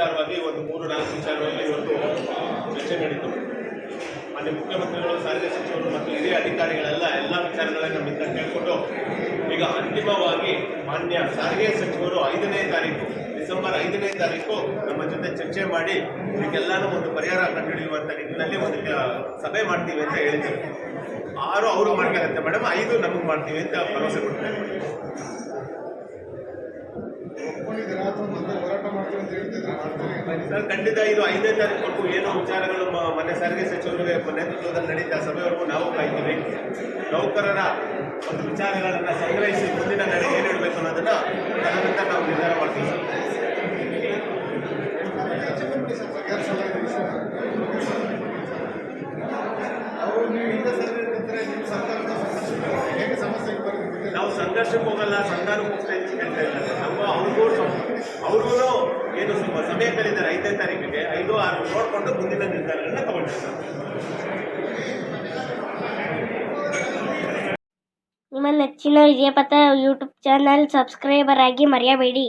ವಿಚಾರವಾಗಿ ಒಂದು ಮೂರು ನಾಲ್ಕು ವಿಚಾರವಾಗಿ ಇವತ್ತು ಚರ್ಚೆ ನಡೀತು. ಮಾನ್ಯ ಮುಖ್ಯಮಂತ್ರಿಗಳು, ಸಾರಿಗೆ ಸಚಿವರು ಮತ್ತು ಹಿರಿಯ ಅಧಿಕಾರಿಗಳೆಲ್ಲ ಎಲ್ಲ ವಿಚಾರಗಳನ್ನ ನಮ್ಮಿಂದ ಕೇಳಿಕೊಂಡು ಈಗ ಅಂತಿಮವಾಗಿ ಮಾನ್ಯ ಸಾರಿಗೆ ಸಚಿವರು ಐದನೇ ತಾರೀಕು, ಡಿಸೆಂಬರ್ ಐದನೇ ತಾರೀಕು ನಮ್ಮ ಜೊತೆ ಚರ್ಚೆ ಮಾಡಿ ಇದಕ್ಕೆಲ್ಲಾನು ಒಂದು ಪರಿಹಾರ ಕಂಡುಹಿಡಿಯುವಂಥ ನಿಟ್ಟಿನಲ್ಲಿ ಒಂದು ಸಭೆ ಮಾಡ್ತೀವಿ ಅಂತ ಹೇಳಿದ್ದಾರೆ ಆರು ಅವರು ಮಾಡ್ಕೊಳತ್ತೆ. ಮೇಡಮ್ ಐದು ನಮಗೆ ಮಾಡ್ತೀವಿ ಅಂತ ಭರವಸೆ ಕೊಡ್ತಾರೆ ಸರ್, ಖಂಡಿತ ಇದು ಐದನೇ ತಾರೀಕು ಏನು ವಿಚಾರಗಳು ಮನೆ ಸಾರಿಗೆ ಸಚಿವರಿಗೆ ನೇತೃತ್ವದಲ್ಲಿ ನಡೀತಾ ಸಭೆವರೆಗೂ ನಾವು ಕಾಯ್ತೀವಿ. ನೌಕರರ ಒಂದು ವಿಚಾರಗಳನ್ನು ಸಂಗ್ರಹಿಸಿ ಮುಂದಿನ ನಡೆ ಏನು ಇಡಬೇಕು ಅನ್ನೋದನ್ನ ತದನಂತರ ನಾವು ನಿರ್ಧಾರ ಮಾಡ್ತೀವಿ ನೀವು ಸಂಘರ್ಷಕ್ಕೆ ಹೋಗಲ್ಲ ಸಂಧಾನಕ್ಕೆ ಹೋಗ್ತಾ ಇದ್ದೀವಿ ಅಂತ ಇಲ್ಲ ನಮ್ಮ ಅವ್ರಿಗೂ ಅವ್ರಿಗೂ ಏನು ಸ್ವಲ್ಪ ಐದನೇ ತಾರೀಕಿಗೆ ಐದು ಆರು ನೋಡಿಕೊಂಡು ಮುಂದಿನ ನಿರ್ಧಾರಗಳನ್ನ ತಗೊಂಡಿದ್ದ ನಿಮ್ಮ ನೆಚ್ಚಿನ ವಿಜಯಪಥ ಯೂಟ್ಯೂಬ್ ಚಾನಲ್ ಸಬ್ಸ್ಕ್ರೈಬರ್ ಆಗಿ ಮರೆಯಬೇಡಿ.